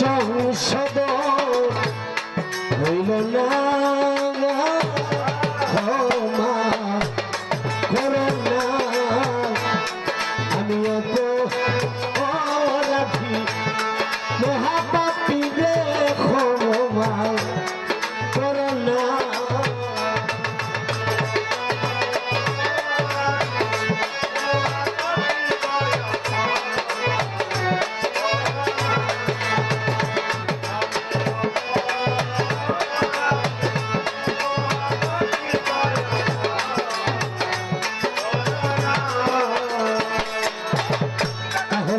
সংসদ হইল না।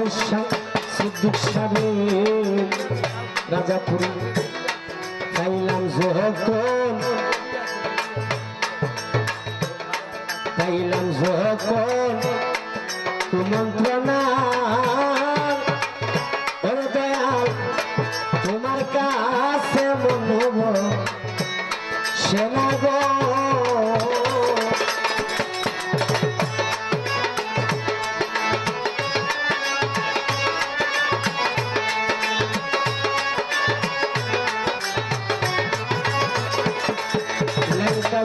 বৈশা সিদ্দিক সাহেব রাজাপুরি পাইলাম জহকন পাইলাম জহকন কুমন্ত্রণা।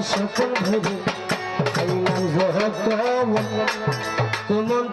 স্বপ্ন ভেবে নাম জহ তোমার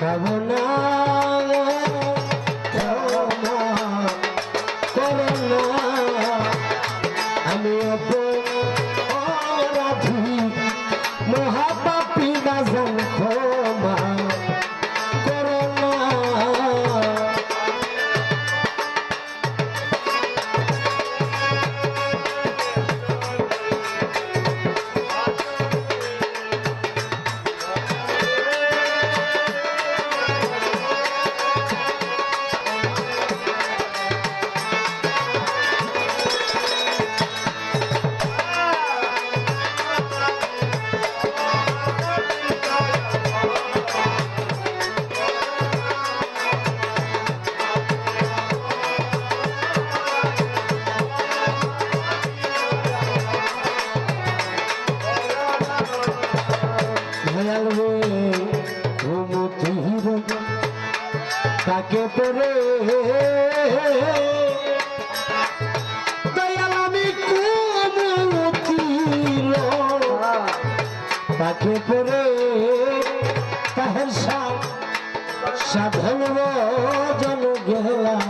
কামনা থাকে তোরে দয়াল আমি তাকে পরে তাহের সাধন জন গেলাম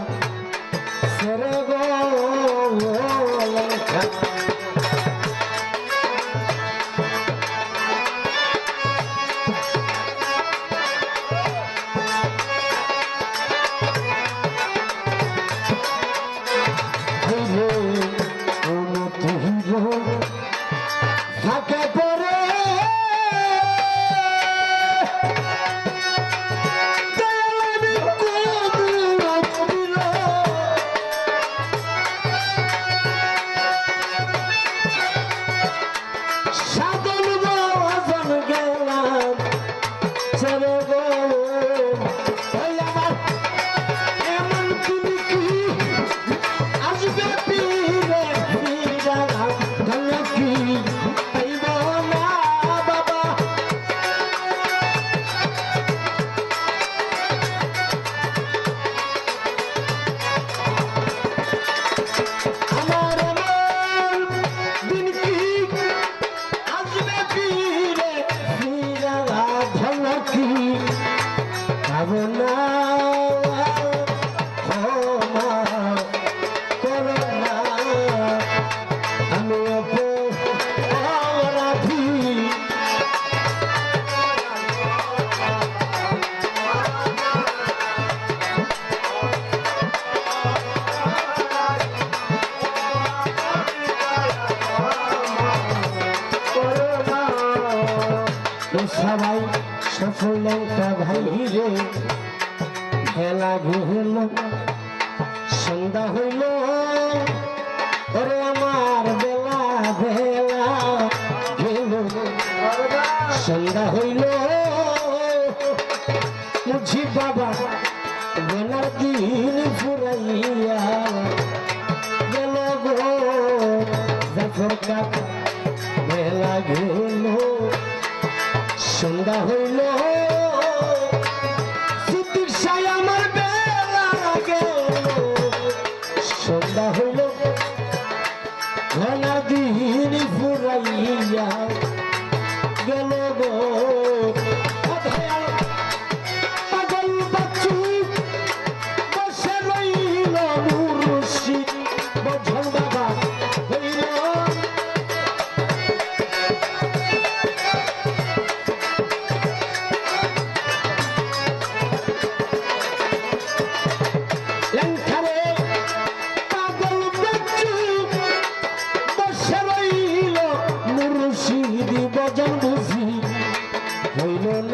সবাই সফল একটা ভাই রে। খেলা ঘুরল সন্ধ্যা হইল। ওরে আমার বেলা বেলা গেল। সন্ধ্যা হইল। মুঝি বাবা, বেলার দিন ফুরাইয়া গেল গো। জাফর কাকা বেলা গেল। সন্ধ্যা হইল হইল